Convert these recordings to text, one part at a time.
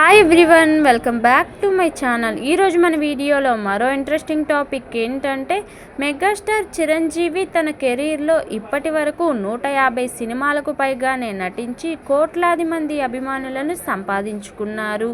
Hi everyone welcome back to my channel ఈరోజు మన వీడియోలో మరో ఇంట్రెస్టింగ్ టాపిక్ ఏంటంటే మెగాస్టార్ చిరంజీవి తన కెరీర్లో ఇప్పటి వరకు నూట యాభై సినిమాలకు పైగానే నటించి కోట్లాది మంది అభిమానులను సంపాదించుకున్నారు.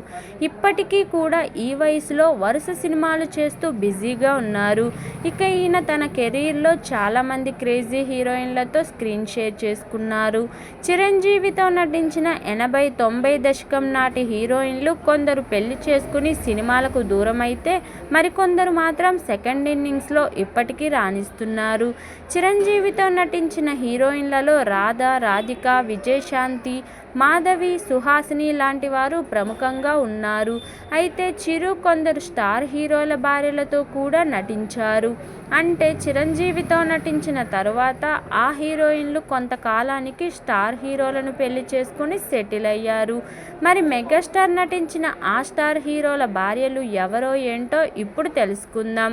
ఇప్పటికీ కూడా ఈ వయసులో వరుస సినిమాలు చేస్తూ బిజీగా ఉన్నారు. ఇక ఈయన తన కెరీర్లో చాలామంది క్రేజీ హీరోయిన్లతో స్క్రీన్ షేర్ చేసుకున్నారు. చిరంజీవితో నటించిన ఎనభై తొంభై దశకం నాటి హీరోయిన్ హీరోయిన్లు కొందరు పెళ్ళి చేసుకుని సినిమాలకు దూరమైతే మరికొందరు మాత్రం సెకండ్ ఇన్నింగ్స్లో ఇప్పటికీ రాణిస్తున్నారు. చిరంజీవితో నటించిన హీరోయిన్లలో రాధ రాధిక విజయశాంతి మాధవి సుహాసిని లాంటి వారు ప్రముఖంగా ఉన్నారు. అయితే చిరు కొందరు స్టార్ హీరోల భార్యలతో కూడా నటించారు. అంటే చిరంజీవితో నటించిన తర్వాత ఆ హీరోయిన్లు కొంతకాలానికి స్టార్ హీరోలను పెళ్ళి చేసుకుని సెటిల్ అయ్యారు. మరి మెగాస్టార్ నటించిన ఆ స్టార్ హీరోల భార్యలు ఎవరో ఏంటో ఇప్పుడు తెలుసుకుందాం.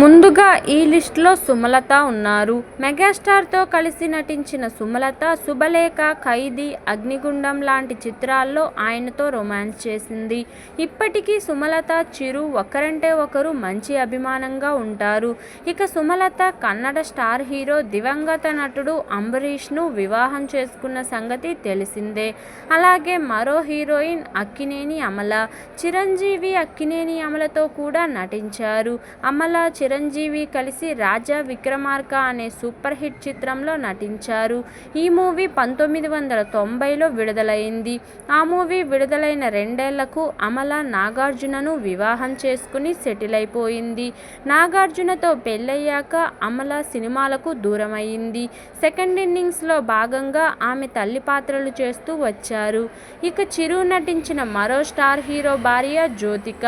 ముందుగా ఈ లిస్ట్లో సుమలత ఉన్నారు. మెగాస్టార్తో కలిసి నటించిన సుమలత శుభలేఖ ఖైదీ అగ్నిగుండం లాంటి చిత్రాల్లో ఆయనతో రొమాన్స్ చేసింది. ఇప్పటికీ సుమలత చిరు ఒకరంటే ఒకరు మంచి అభిమానంగా ఉంటారు. ఇక సుమలత కన్నడ స్టార్ హీరో దివంగత నటుడు అంబరీష్ను వివాహం చేసుకున్న సంగతి తెలిసిందే. అలాగే మరో హీరోయిన్ అక్కినేని అమల చిరంజీవి అక్కినేని అమలతో కూడా నటించారు. అమల చిరంజీవి కలిసి రాజా విక్రమార్క అనే సూపర్ హిట్ చిత్రంలో నటించారు. ఈ మూవీ పంతొమ్మిది వందల తొంభైలో విడుదలైంది. ఆ మూవీ విడుదలైన రెండేళ్ళకు అమల నాగార్జునను వివాహం చేసుకుని సెటిల్ అయిపోయింది. నాగార్జునతో పెళ్ళయ్యాక అమల సినిమాలకు దూరమైంది. సెకండ్ ఇన్నింగ్స్లో భాగంగా ఆమె తల్లి పాత్రలు చేస్తూ వచ్చారు. ఇక చిరు నటించిన మరో స్టార్ హీరో భార్య జ్యోతిక.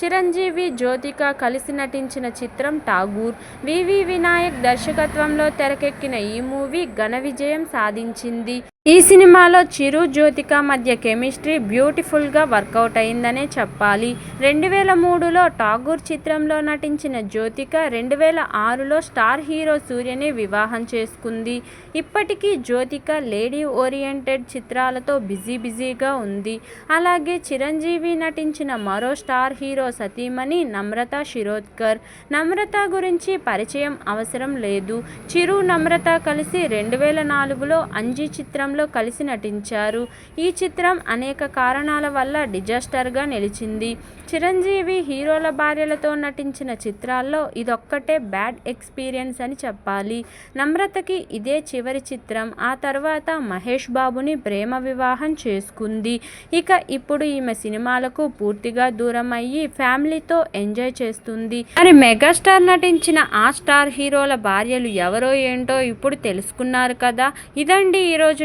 చిరంజీవి జ్యోతిక కలిసి నటించిన చిత్రం ఠాగూర్. వివి వినాయక్ దర్శకత్వంలో తెరకెక్కిన ఈ మూవీ ఘన విజయం సాధించింది. ఈ సినిమాలో చిరు జ్యోతిక మధ్య కెమిస్ట్రీ బ్యూటిఫుల్గా వర్కౌట్ అయిందనే చెప్పాలి. రెండు వేల మూడులో ఠాగూర్ చిత్రంలో నటించిన జ్యోతిక రెండు వేల ఆరులో స్టార్ హీరో సూర్యని వివాహం చేసుకుంది. ఇప్పటికీ జ్యోతిక లేడీ ఓరియంటెడ్ చిత్రాలతో బిజీ బిజీగా ఉంది. అలాగే చిరంజీవి నటించిన మరో స్టార్ హీరో సతీమణి నమ్రత శిరోద్కర్. నమ్రత గురించి పరిచయం అవసరం లేదు. చిరు నమ్రత కలిసి రెండు వేల నాలుగులో అంజీ చిత్రం చిత్రంలో కలిసి నటించారు. ఈ చిత్రం అనేక కారణాల వల్ల డిజాస్టర్గా నిలిచింది. చిరంజీవి హీరోల భార్యలతో నటించిన చిత్రాల్లో ఇదొక్కటే బ్యాడ్ ఎక్స్పీరియన్స్ అని చెప్పాలి. నమ్రతకి ఇదే చివరి చిత్రం. ఆ తర్వాత మహేష్ బాబుని ప్రేమ వివాహం చేసుకుంది. ఇక ఇప్పుడు ఈమె సినిమాలకు పూర్తిగా దూరం అయ్యి ఫ్యామిలీతో ఎంజాయ్ చేస్తుంది. మరి మెగాస్టార్ నటించిన ఆ స్టార్ హీరోల భార్యలు ఎవరో ఏంటో ఇప్పుడు తెలుసుకున్నారు కదా. ఇదండి ఈరోజు